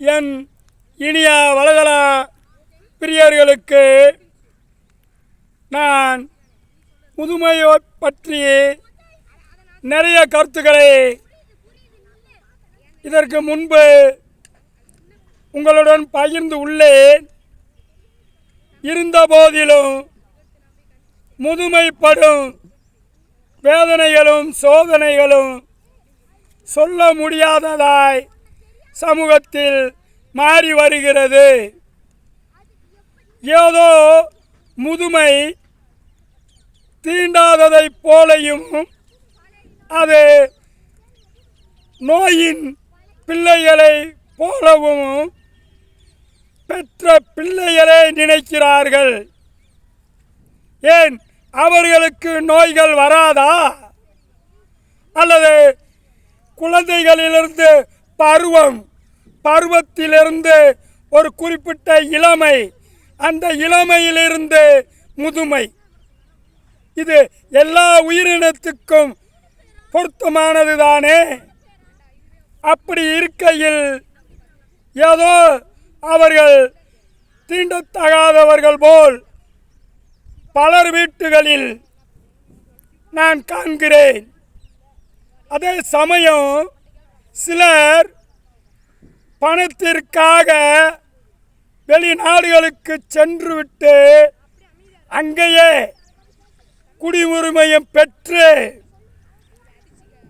என் இனிய வலகலா பிரியர்களுக்கு நான் முதுமையை பற்றி நிறைய கருத்துக்களை இதற்கு முன்பு உங்களுடன் பகிர்ந்து உள்ளேன். இருந்த போதிலும் முதுமைப்படும் வேதனைகளும் சோதனைகளும் சொல்ல முடியாததாய் சமூகத்தில் மாறி வருகிறது. ஏதோ முதுமை தீண்டாததைப் போலையும் அது நோயின் பிள்ளைகளை போலவும் பெற்ற பிள்ளைகளே நினைக்கிறார்கள். ஏன்? அவர்களுக்கு நோய்கள் வராதா? அல்லது குழந்தைகளிலிருந்து பருவம். பருவத்திலிருந்து ஒரு குறிப்பிட்ட இளமை. அந்த இளமையிலிருந்து முதுமை. இது எல்லா உயிரினத்துக்கும் பொருத்தமானது தானே அப்படி இருக்கையில் ஏதோ அவர்கள் தீண்டத்தகாதவர்கள் போல் பலர் வீட்டுகளில் நான் காண்கிறேன். அதே சமயம் சிலர் பணத்திற்காக வெளிநாடுகளுக்கு சென்றுவிட்டு அங்கேயே குடியுரிமையும் பெற்று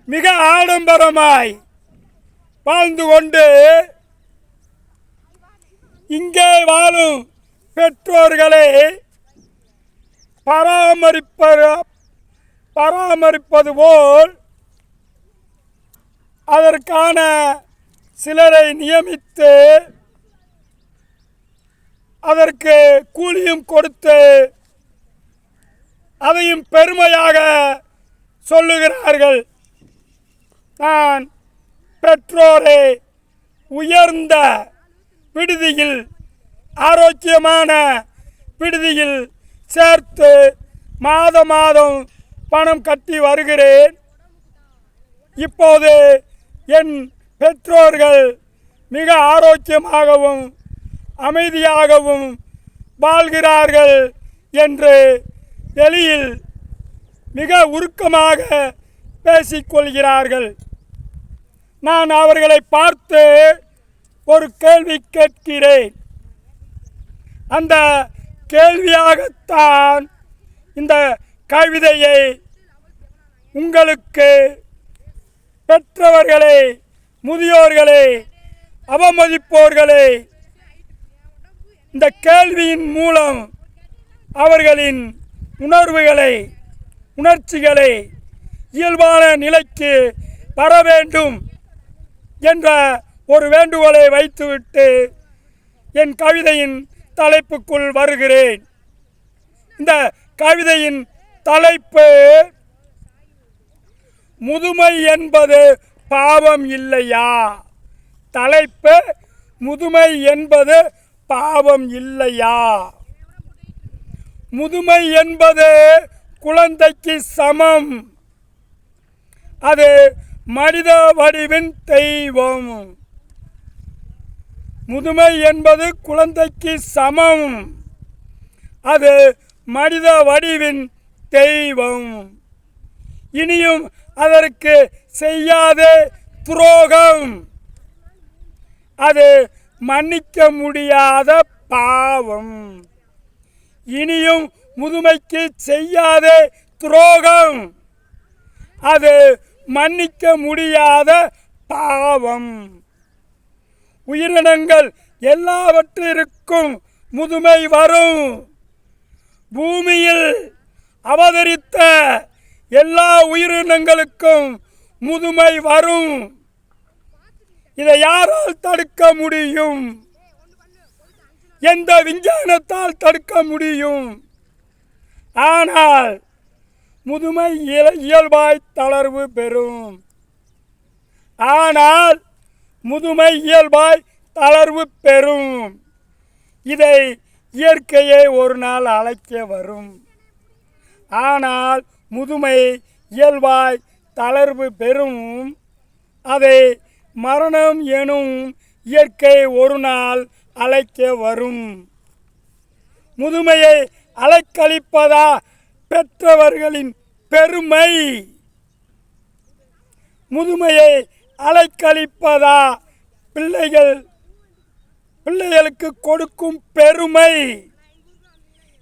மிக ஆடம்பரமாய் வாழ்ந்து கொண்டு இங்கே வாழும் பெற்றோர்களை பராமரிப்ப பராமரிப்பது போல் அதற்கான சிலரை நியமித்து அதற்கு கூலியும் கொடுத்து அதையும் பெருமையாக சொல்லுகிறார்கள். நான் பெற்றோரை உயர்ந்த விடுதியில் ஆரோக்கியமான விடுதியில் சேர்த்து மாத மாதம் பணம் கட்டி வருகிறேன். இப்போது என் பெற்றோர்கள் மிக ஆரோக்கியமாகவும் அமைதியாகவும் வாழ்கிறார்கள் என்று வெளியில் மிக உருக்கமாக பேசிக்கொள்கிறார்கள். நான் அவர்களை பார்த்து ஒரு கேள்வி கேட்கிறேன். அந்த கேள்வியாகத்தான் இந்த கவிதையை உங்களுக்கு பெற்றவர்களை முதியோர்களை அவமதிப்போர்களை இந்த கேள்வியின் மூலம் அவர்களின் உணர்வுகளை உணர்ச்சிகளை இயல்பான நிலைக்கு வர வேண்டும் என்ற ஒரு வேண்டுகோளை வைத்துவிட்டு என் கவிதையின் தலைப்புக்குள் வருகிறேன். இந்த கவிதையின் தலைப்பு முதுமை என்பது பாவம் இல்லையா? தலைப்பு முதுமை என்பது பாவம் இல்லையா? முதுமை என்பது குழந்தைக்கு சமம். அது மனித வடிவின் தெய்வம். முதுமை என்பது குழந்தைக்கு சமம். அது மனித வடிவின் தெய்வம். இனியும் அதற்கு செய்யாத துரோகம். அது மன்னிக்க முடியாத பாவம். இனியும் முதுமைக்கு செய்யாத துரோகம். அது மன்னிக்க முடியாத பாவம். உயிரினங்கள் எல்லாவற்றிற்கும் முதுமை வரும். பூமியில் அவதரித்த எல்லா உயிரினங்களுக்கும் முதுமை வரும். இதை யாரால் தடுக்க முடியும்? எந்த விஞ்ஞானத்தால் தடுக்க முடியும்? ஆனால் முதுமை இயல்பாய் தளர்வு பெறும். ஆனால் முதுமை இயல்பாய் தளர்வு பெறும். இதை இயற்கையை ஒரு நாள் அழைக்க வரும். ஆனால் முதுமை இயல்பாய் தளர்வு பெறும். அதை மரணம் எனும் இயற்கை ஒரு நாள் அழைக்க வரும். முதுமையை அலைக்கழிப்பதா பெற்றவர்களின் பெருமை? முதுமையை அலைக்கழிப்பதா பிள்ளைகள் பிள்ளைகளுக்கு கொடுக்கும் பெருமை?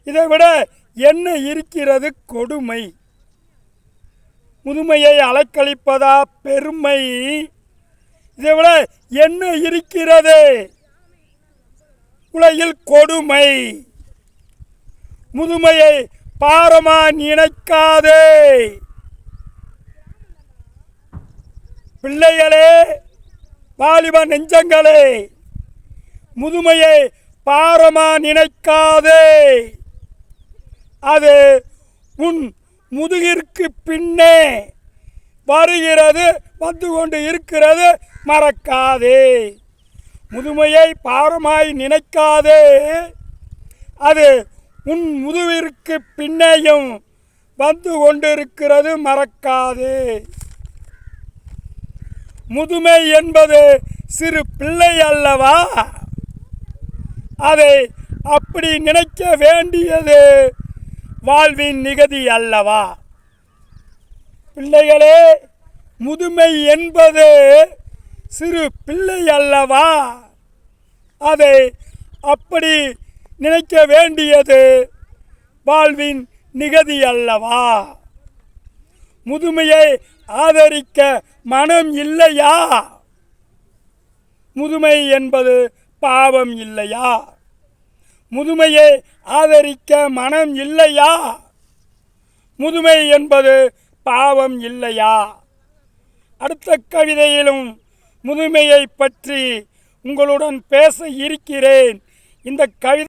இதை விட என்ன இருக்கிறது கொடுமை? முதுமையை அலைக்கழிப்பதா பெருமை? இதை விட என்ன இருக்கிறது? உலகில் கொடுமை. முதுமையை பாரமா நினைக்காதே. பிள்ளைகளே வாலிப நெஞ்சங்களே முதுமையை பாரமா நினைக்காதே. அது உன் முதுகிற்கு பின்னே வருகிறது வந்து கொண்டு இருக்கிறது. மறக்காதே. முதுமையை பாரமாய் நினைக்காதே. அது உன் முதுவிற்கு பின்னேயும் வந்து கொண்டிருக்கிறது. மறக்காதே. முதுமை என்பது சிறு பிள்ளை அல்லவா? அதை அப்படி நினைக்க வேண்டியது வாழ்வின் நிகதி அல்லவா? பிள்ளைகளே முதுமை என்பது சிறு பிள்ளை அல்லவா? அதை அப்படி நினைக்க வேண்டியது வாழ்வின் நிகதி அல்லவா? முதுமையை ஆதரிக்க மனம் இல்லையா? முதுமை என்பது பாவம் இல்லையா? முதுமையை ஆதரிக்க மனம் இல்லையா? முதுமை என்பது பாவம் இல்லையா? அடுத்த கவிதையிலும் முதுமையை பற்றி உங்களுடன் பேச இருக்கிறேன். இந்த கவிதை